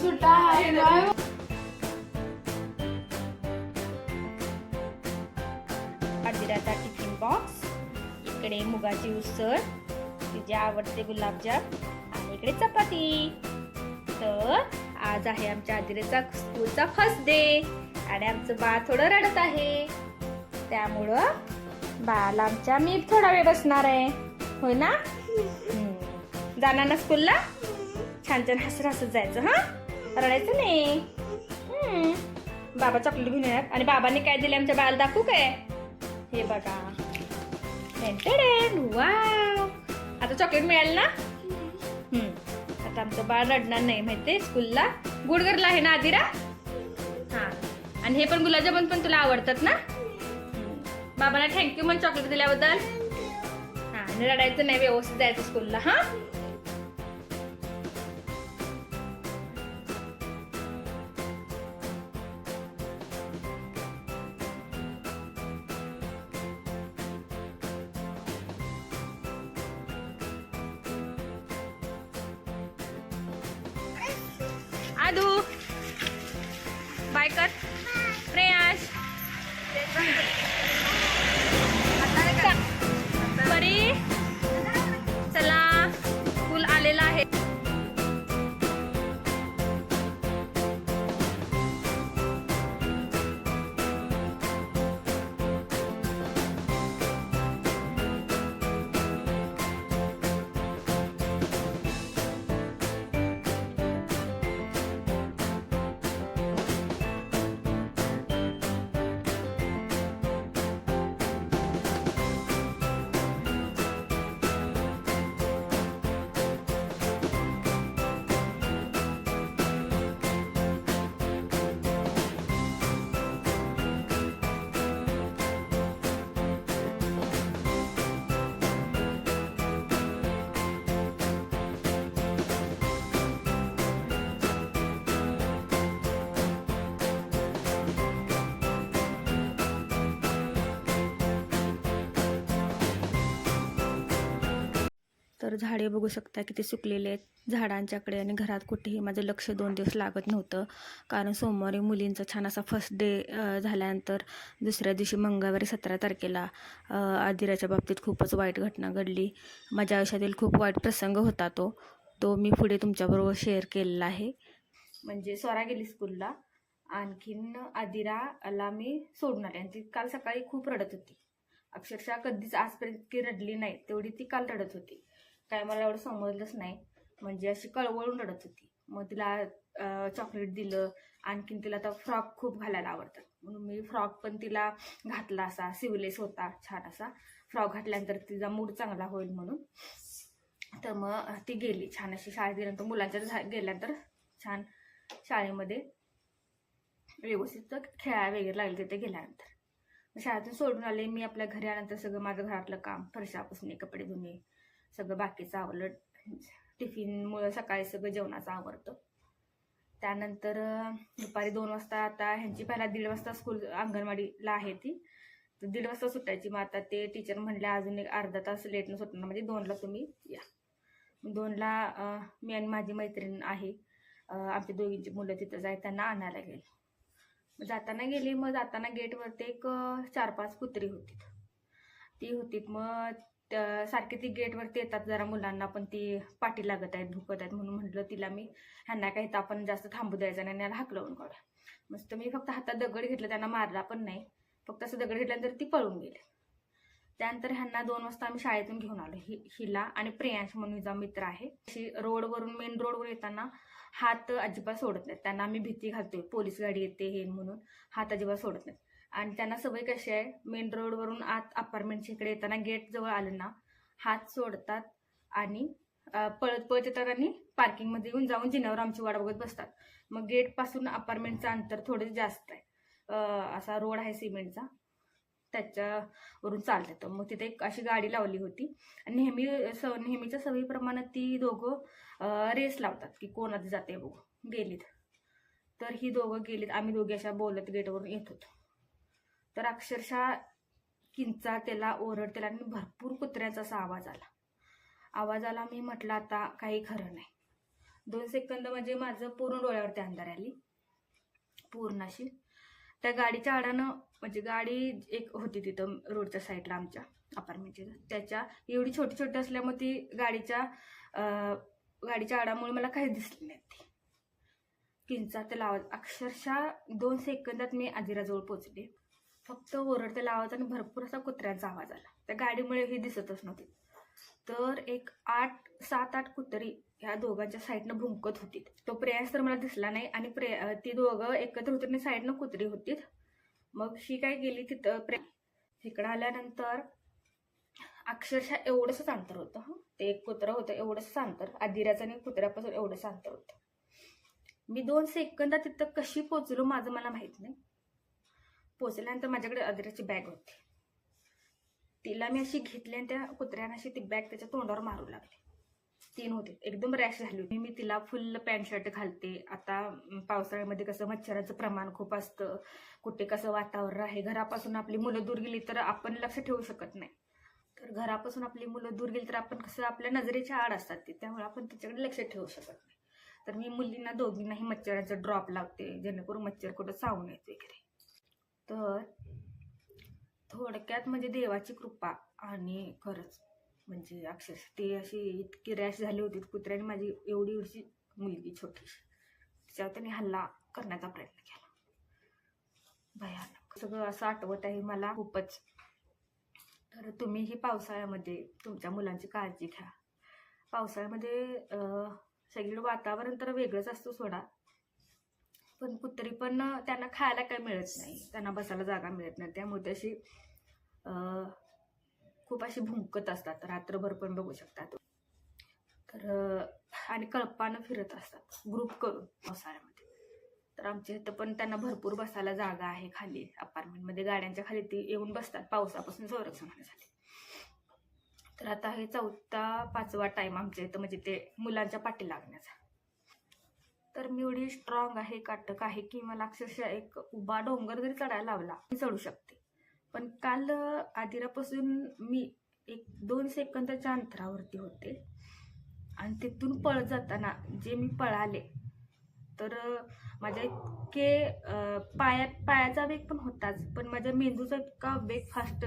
सुट्टा tiffin box इकडे मुगाची उसळ तिचे आवडते गुलाबजाम आणि इकडे चपाती. तर आज आहे आमच्या आदिरेचा स्कूलचा फर्स्ट डे आणि आमचं बाळ थोडं रडत आहे. त्यामुळं बाळाला आमच्या मी थोडा वेळ बसणार आहे. होय ना जाणार ना स्कूलला छान छान हसत हसत जायचं हा? रडायचं नाही. बाबा चॉकलेट घेऊन येणार. आणि बाबांनी काय दिले आमच्या बाळाला दाखवू काय? हे बघा. वाव आता चॉकलेट मिळालं ना? आता आमचं बाळ रडणार नाही माहितीये? स्कूलला गुडगरला आहे ना आदिरा? हा. आणि हे पण गुलाबजामुन पण तुला आवडतात ना? बाबांना थँक्यू म्हण चॉकलेट दिल्याबद्दल. हा रडायचं नाही व्यवस्थित जायचं स्कूलला हा? तर झाडे बघू शकता किती सुकलेले आहेत. झाडांच्याकडे आणि घरात कुठेही माझं लक्ष दोन दिवस लागत नव्हतं. कारण सोमवारी मुलींचा छान असा फर्स्ट डे झाल्यानंतर दुसऱ्या दिवशी मंगळवारी सतरा तारखेला आदिराच्या बाबतीत खूपच वाईट घटना घडली. माझ्या आयुष्यातील खूप वाईट प्रसंग होता तो. तो मी पुढे तुमच्याबरोबर शेअर केलेला आहे. म्हणजे स्वरा गेली स्कूलला आणखीन आदिराला मी सोडून आले आणि ती काल सकाळी खूप रडत होती. अक्षरशः कधीच आजपर्यंत ती रडली नाही. तेवढी ती काल रडत होती. काय मला एवढं समजलंच नाही. म्हणजे अशी कळवळून रडत होती. मग तिला चॉकलेट दिलं. आणखीन तिला आता फ्रॉक खूप घालायला आवडतात. म्हणून मी फ्रॉक पण तिला घातला असा सिवलेस होता छान असा. फ्रॉक घातल्यानंतर तिचा मूड चांगला होईल म्हणून. तर मग ती गेली छान अशी शाळेत गेल्यानंतर मुलांच्या झा- गेल्यानंतर छान शाळेमध्ये व्यवस्थित खेळायला वगैरे लागले तिथे गेल्यानंतर. शाळेतून सोडून आले. मी आपल्या घरी आल्यानंतर सगळं माझं घरातलं काम फरशापासून कपडे धुणे सगळं बाकीचं आवरलं. टिफिनमुळं सकाळी सगळं जेवणाचं आवडतं त्यानंतर दुपारी दोन वाजता आता ह्यांची पहिला दीड वाजता स्कूल अंगणवाडीला आहे ती. तर दीड वाजता सुटायची. मग आता ते टीचर म्हणले अजून एक अर्धा तास लेटनं सुटणार. म्हणजे दोनला तुम्ही या. दोनला मी आणि माझी मैत्रीण आहे. आमच्या दोघींची मुलं तिथं जाय त्यांना आणायला गेली. जाताना गेली. मग जाताना गेटवरती एक चार पाच कुत्री होती ती होती मग त्या- सारखी ती गेटवरती येतात जरा मुलांना पण ती पाठी लागत आहेत भुकत आहेत म्हणून म्हटलं तिला मी ह्यांना काही तर आपण जास्त थांबू द्यायचं नाही आणि याला हाकलवून काढूया मस्त मी फक्त हातात दगड घेतलं त्यांना मारला पण नाही. फक्त असं दगड घेतल्यानंतर ती पळून गेली. त्यानंतर ह्यांना दोन वाजता आम्ही शाळेतून घेऊन आलो. हि हिला आणि प्रियांश म्हणून हिचा मित्र आहे. अशी रोडवरून मेन रोडवर येताना हात अजिबात सोडत नाहीत. त्यांना आम्ही भीती घालतोय. पोलीस गाडी येते हे म्हणून हात अजिबात सोडत नाहीत. आणि त्यांना सवय कशी आहे? मेन रोडवरून आत अपार्टमेंटच्या इकडे येताना गेट जवळ आलं ना हात सोडतात आणि पळत पळत येतात आणि पार्किंगमध्ये येऊन जाऊन जिन्यावर आमची वाट बघत बसतात. मग गेटपासून अपार्टमेंटचं अंतर थोडं जास्त आहे. असा रोड आहे सिमेंटचा त्याच्यावरून चालत येतं मग तिथे एक अशी गाडी लावली होती. आणि नेहमी स नेहमीच्या सवयीप्रमाणे ती दोघं रेस लावतात की कोणात जाते बघू. गेलीत. तर ही दोघं गेलीत. आम्ही दोघे अशा बोलत गेटवरून येत होतो. तर अक्षरशः किंचा त्याला ओरडतेला आणि भरपूर कुत्र्याचा असा आवाज आला. आवाज आला मी म्हटलं आता काही खरं नाही. दोन सेकंद म्हणजे माझं पूर्ण डोळ्यावरती अंधार आली. पूर्ण अशी. त्या गाडीच्या आडानं म्हणजे गाडी एक होती तिथं रोडच्या साईडला आमच्या अपार्टमेंटच्या. त्याच्या एवढी छोटी छोटी असल्यामुळे ती गाडीच्या गाडीच्या आडामुळे मला काही दिसली नाही ती. किंचा त्याला आवाज अक्षरशः दोन सेकंदात मी आजीराजवळ पोचले. फक्त ओरडतेला आवाज आणि भरपूर असा कुत्र्यांचा आवाज आला. त्या गाडीमुळे ही दिसतच नव्हती. तर एक आठ सात आठ कुत्री ह्या दोघांच्या साईडनं भुंकत होती तो प्रेयस तर मला दिसला नाही आणि प्रे ती दोघं एकत्र होती आणि साईडनं कुत्री होती मग ही काय गेली तिथं प्रे इकडं आल्यानंतर अक्षरशः एवढंसंच अंतर होतं हं. ते एक कुत्रं होतं एवढंच अंतर. आदिराचं आणि कुत्र्यापासून एवढंच अंतर होतं. मी दोन सेकंदात तिथं कशी पोचलो माझं मला माहीत नाही. पोचल्यानंतर माझ्याकडे अदराची बॅग होती. तिला मी अशी घेतली आणि त्या कुत्र्यानं अशी ती बॅग त्याच्या तोंडावर मारू लागली. तीन होते. एकदम रॅश झाली होती. मी तिला फुल पॅन्ट शर्ट घालते. आता पावसाळ्यामध्ये कसं मच्छराचं प्रमाण खूप असतं. कुठे कसं वातावरण आहे. घरापासून आपली मुलं दूर गेली तर आपण लक्ष ठेवू शकत नाही. तर घरापासून आपली मुलं दूर गेली तर आपण कसं आपल्या नजरेच्या आड असतात ते. त्यामुळे आपण त्याच्याकडे लक्ष ठेवू शकत नाही. तर मी मुलींना दोघींनाही मच्छराचं ड्रॉप लावते. जेणेकरून मच्छर कुठं चावून येत वगैरे. तर थोडक्यात म्हणजे देवाची कृपा आणि खरंच म्हणजे अक्षरशः ती अशी इतकी रॅश झाली होती कुत्र्याने माझी एवढी एवढी मुलगी छोटीशी. तिच्यावर त्यांनी हल्ला करण्याचा प्रयत्न केला. भयानक. सगळं असं आठवत आहे मला खूपच. तर तुम्हीही पावसाळ्यामध्ये तुमच्या मुलांची काळजी घ्या. पावसाळ्यामध्ये सगळं वातावरण तर वेगळंच असतं सोडा. पण कुत्री पण त्यांना खायला काय मिळत नाही. त्यांना बसायला जागा मिळत नाही. त्यामुळे तशी खूप अशी भुंकत असतात. रात्रभर पण बघू शकतात. तर आणि कळपानं फिरत असतात. ग्रुप करून पावसाळ्यामध्ये तर आमच्या इथं पण त्यांना भरपूर बसायला जागा आहे खाली. अपार्टमेंटमध्ये गाड्यांच्या खाली ती येऊन बसतात पावसापासून संरक्षण होण्यासाठी तर आता हे चौथा पाचवा टाईम आमच्या इथं. म्हणजे ते मुलांच्या पाठी लागण्याचा. तर मी एवढी स्ट्रॉंग आहे काटक आहे की मला अक्षरशः एक उभा डोंगर जरी चढायला लावला मी चढू शकते. पण काल आदिरापासून मी एक दोन सेकंदाच्या अंतरावरती होते. आणि तिथून पळत जाताना जे मी पळाले तर माझ्या इतके पाया पायाचा वेग पण होताच पण माझ्या मेंदूचा इतका वेग फास्ट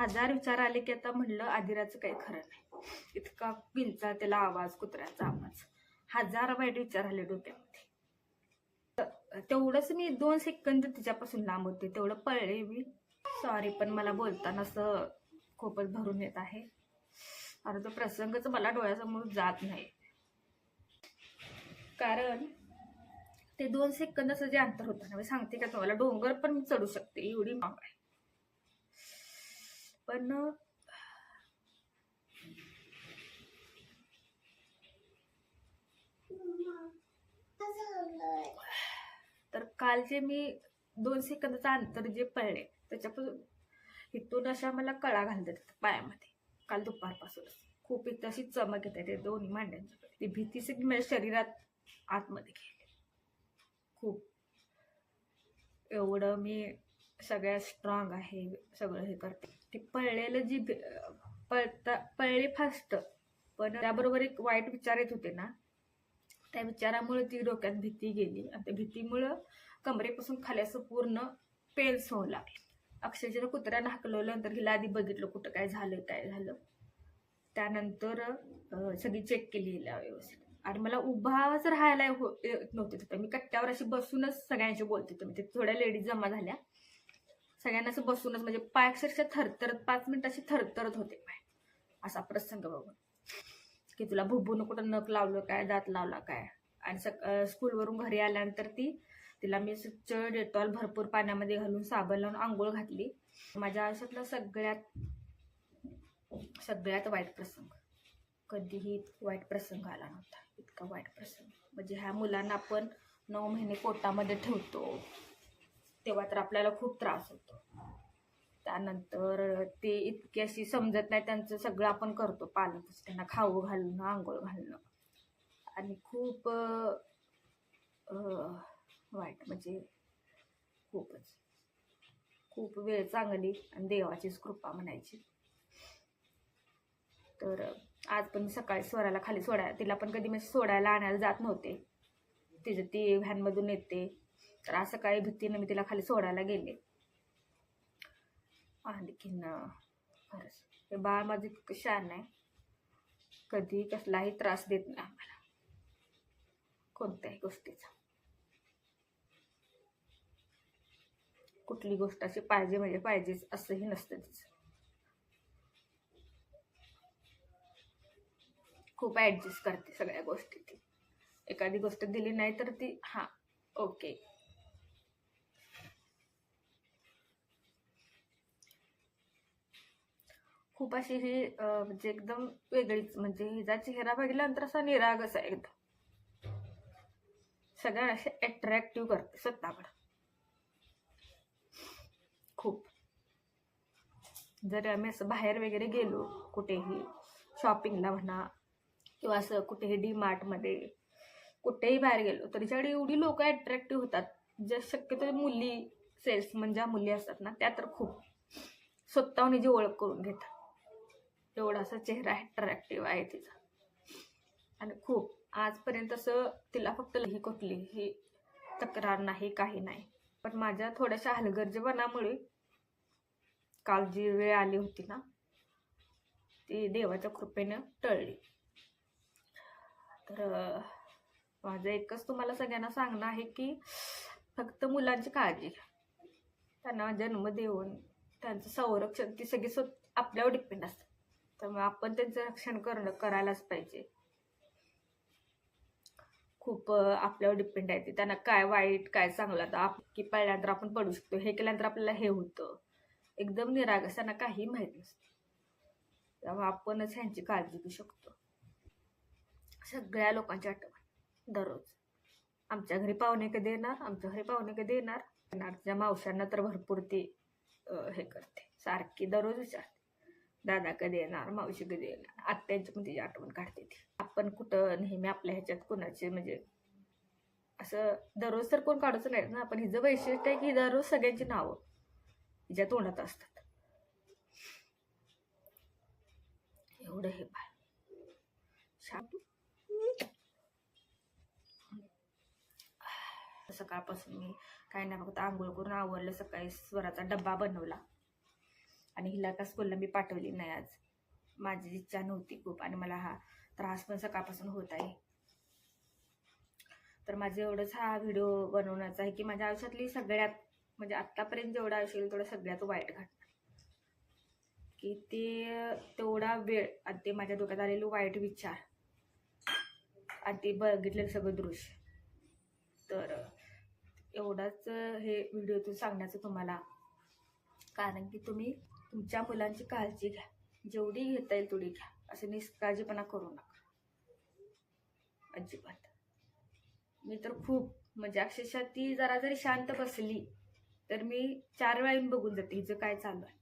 हजार विचार आले की आता म्हणलं आदिराचं काही खरं नाही. इतका पिंचा त्याला आवाज कुत्र्याचा आवाज. हजार वाईट विचार आले डोक्यामध्ये तर तेवढंच मी दोन सेकंद तिच्यापासून लांब होते तेवढं पळले मी. सॉरी पण मला बोलताना असं खूपच भरून येत आहे. आता तो प्रसंगच मला डोळ्यासमोर जात नाही. कारण ते दोन सेकंदाचं जे अंतर होतं ना मी सांगते का तुम्हाला डोंगर पण मी चढू शकते एवढी माग आहे. पण तर काल जे मी दोन सेकंदाचं अंतर जे पळले त्याच्यापासून इथून अशा मला कळा घालतात पायामध्ये काल दुपारपासूनच. खूप इथं अशी चमक येते ते दोन्ही मांड्यांच्या ती भीती सगळी माझ्या शरीरात आतमध्ये गेली. खूप. एवढं मी सगळ्यात स्ट्रॉंग आहे सगळं हे करते. ते पळलेलं जी भी- पळता पळले फास्ट पण त्याबरोबर एक वाईट विचार येत होते ना त्या विचारामुळे ती डोक्यात भीती गेली. आणि त्या भीतीमुळं कमरेपासून खाली असं पूर्ण पेल होऊ लागले. अक्षरशः कुत्र्यानं हाकलवलं नंतर हिला आधी बघितलं कुठं काय झालं काय झालं. त्यानंतर सगळी चेक केली हिला व्यवस्थित. आणि मला उभाच राहायला हो- येत नव्हते तिथं. मी कट्ट्यावर अशी बसूनच सगळ्यांशी बोलते होते. म्हणजे थोड्या लेडीज जमा झाल्या. सगळ्यांना असं बसूनच म्हणजे पाय अक्षरशः थरथरत पाच मिनिट अशी थरथरत होते पाय. असा प्रसंग बघून. की तुला भुबून कुठं नख लावलं काय दात लावला काय? आणि सक स्कूलवरून घरी आल्यानंतर ती तिला मी स्वच्छ डेटॉल भरपूर पाण्यामध्ये घालून साबण लावून आंघोळ घातली. माझ्या आयुष्यातला सगळ्यात सगळ्यात वाईट प्रसंग. कधीही वाईट प्रसंग आला नव्हता. इतका वाईट प्रसंग. म्हणजे ह्या मुलांना आपण नऊ महिने पोटामध्ये ठेवतो तेव्हा तर आपल्याला खूप त्रास होतो. त्यानंतर ते इतकी अशी समजत नाही त्यांचं सगळं आपण करतो पालन त्यांना खाऊ घालणं आंघोळ घालणं. आणि खूप वाईट म्हणजे खूपच. खूप वेळ चांगली आणि देवाचीच कृपा म्हणायची. तर आज पण सकाळी स्वराला खाली सोडायला तिला पण कधी मी सोडायला आणायला जात नव्हते. तिचं ती व्हॅनमधून येते. तर आज सकाळी भीतीनं मी तिला खाली सोडायला गेले. आणखीन खरंच. हे बाळ माझं इतकं शान आहे. कधी कसलाही त्रास देत नाही आम्हाला. कोणत्याही गोष्टीचा. कुठली गोष्ट अशी पाहिजे म्हणजे पाहिजेच असंही नसतं तिचं. खूप ॲडजस्ट करते सगळ्या गोष्टी ती. एखादी गोष्ट दिली नाही तर ती हां ओके खूप अशी ही म्हणजे एकदम वेगळीच म्हणजे हिचा चेहरा बघितल्यानंतर असा निरागस आहे एकदम. सगळ्या असे अट्रॅक्टिव्ह करते स्वतःकडं. खूप. जर आम्ही असं बाहेर वगैरे गेलो कुठेही शॉपिंगला म्हणा किंवा असं कुठेही डी मार्टमध्ये कुठेही बाहेर गेलो तर तिच्याकडे एवढी लोक अट्रॅक्टिव्ह होतात. ज्या शक्यतो मुली सेल्समन म्हणजे ज्या मुली असतात ना त्या तर खूप. स्वतःहून जी ओळख करून घेतात. एवढा असा चेहरा अट्रॅक्टिव्ह आहे तिचा. आणि खूप आजपर्यंत असं तिला फक्त ही कुठलीही तक्रार नाही काही नाही. पण माझ्या थोड्याशा हलगर्जीपणामुळे काल जी वेळ आली होती ना ती देवाच्या कृपेनं टळली. तर माझं एकच तुम्हाला सगळ्यांना सांगणं आहे की फक्त मुलांची काळजी घ्या. त्यांना जन्म देऊन त्यांचं संरक्षण ती सगळी स्वत आपल्यावर डिपेंड तर त्यामुळे आपण त्यांचं रक्षण करणं करायलाच पाहिजे. खूप आपल्यावर डिपेंड आहे ते. त्यांना काय वाईट काय चांगलं आता आप की पडल्यानंतर आपण पडू शकतो. हे केल्यानंतर आपल्याला हे होतं. एकदम निरागस त्यांना काही माहीत नसतं. त्यामुळे आपणच ह्यांची काळजी घेऊ शकतो. सगळ्या लोकांची आठवण दररोज. आमच्या घरी पाहुणे कधी येणार? आमच्या घरी पाहुणे कधी येणार? येणार. मावशांना तर भरपूर ती हे करते. सारखी दररोज विचारते. दादा कधी येणार मावशी कधी येणार? आत्यांची पण तिची आठवण काढते ती. आपण कुठं नेहमी आपल्या ह्याच्यात कोणाचे म्हणजे असं दररोज तर कोण काढूच नाही ना. पण हिचं वैशिष्ट्य आहे की दररोज सगळ्यांची नावं हिच्या तोंडात असतात. एवढं हे बाय शांत. सकाळपासून मी काही नाही फक्त आंघोळ करून आवरलं सकाळी स्वराचा डब्बा बनवला. आणि हिला का स्कूलला मी पाठवली नाही आज. माझी इच्छा नव्हती खूप आणि मला हा त्रास पण सकाळपासून होत आहे. तर माझं एवढंच हा व्हिडिओ बनवण्याचा आहे की माझ्या आयुष्यातली सगळ्यात म्हणजे आत्तापर्यंत जेवढं आयुष्य येईल तेवढं सगळ्यात वाईट घटना. की ते तेवढा वेळ आणि ते माझ्या डोक्यात आलेले वाईट विचार आणि ते बघितलेलं सगळं दृश्य. तर एवढाच हे व्हिडिओतून सांगण्याचं तुम्हाला. कारण की तुम्ही तुमच्या मुलांची काळजी घ्या. जेवढी घेता येईल तेवढी घ्या. असं निष्काळजीपणा करू नका. अजिबात. मी तर खूप म्हणजे अक्षरशः ती जरा जरी शांत बसली तर मी चार वेळा येऊन बघून जाते हिचं काय चालू आहे.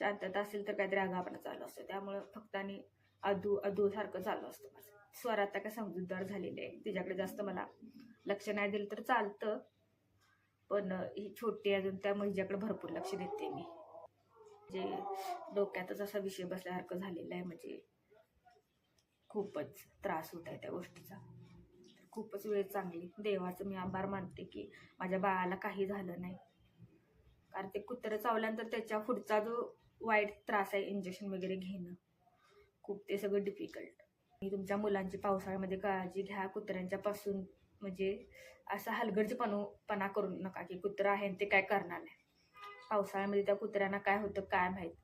शांतता असेल तर काहीतरी आगापणा चालू असतो. त्यामुळं फक्त आणि अधू अधू सारखं चालू असतं माझं. स्वर आता काय समजूतदार झालेले आहे. तिच्याकडे जास्त मला लक्ष नाही दिलं तर चालतं. पण ही छोटी अजून त्यामुळे हिच्याकडे भरपूर लक्ष देते मी. म्हणजे डोक्यातच असा विषय बसल्यासारखं झालेला आहे म्हणजे खूपच त्रास होत आहे त्या गोष्टीचा. खूपच वेळ चांगली. देवाचं मी आभार मानते की माझ्या बाळाला काही झालं नाही. कारण ते कुत्रं चावल्यानंतर त्याच्या पुढचा जो वाईट त्रास आहे इंजेक्शन वगैरे घेणं खूप ते सगळं डिफिकल्ट मी तुमच्या मुलांची पावसाळ्यामध्ये काळजी घ्या. कुत्र्यांच्या पासून म्हणजे असा हलगर्जीपणपणा करू नका की कुत्रा आहे आणि ते काय करणार नाही. पावसाळ्यामध्ये त्या कुत्र्यांना काय होतं काय माहीत?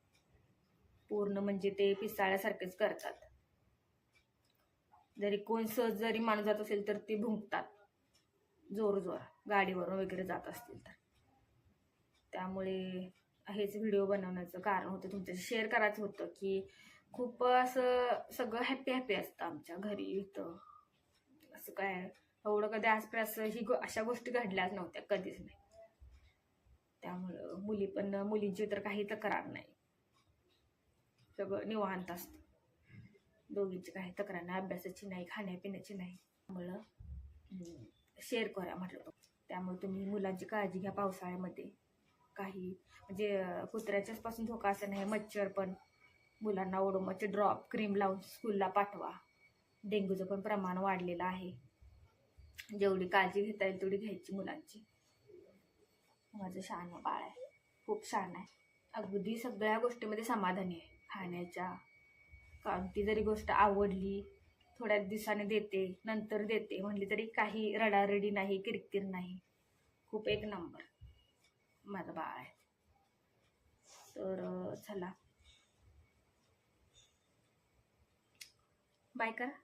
पूर्ण म्हणजे ते पिसाळ्यासारखेच करतात. जरी कोण सहज जरी माणूस जात असेल तर ती भुंकतात. जोर जोर गाडीवरून वगैरे जात असतील तर. त्यामुळे हेच व्हिडिओ बनवण्याचं कारण होतं. तुमच्याशी शेअर करायचं होतं की खूप असं सगळं हॅपी हॅपी असतं आमच्या घरी इथं. असं काय एवढं कधी आसपास ही गो अशा गोष्टी घडल्याच नव्हत्या कधीच नाही. त्यामुळं मुली पण मुलींची तर काही तक्रार नाही. सगळं निवांत असतं. दोघींची काही तक्रार नाही अभ्यासाची नाही खाण्यापिण्याची नाही. त्यामुळं शेअर करा म्हटलं त्यामुळे तुम्ही मुलांची काळजी घ्या पावसाळ्यामध्ये. काही म्हणजे कुत्र्याच्याच पासून धोका असं नाही मच्छर पण. मुलांना ओडोमाचे ड्रॉप क्रीम लावून स्कूलला पाठवा. डेंग्यूचं पण प्रमाण वाढलेलं आहे. जेवढी काळजी घेता येईल तेवढी घ्यायची मुलांची. माझं शान बाळ आहे. खूप छान आहे. अगदी सगळ्या गोष्टीमध्ये समाधानी आहे. खाण्याच्या कोणती जरी गोष्ट आवडली थोड्या दिवसाने देते नंतर देते म्हणली तरी काही रडारडी नाही किरकिर नाही. खूप एक नंबर. माझं बाळ आहे. तर चला. बाय करा.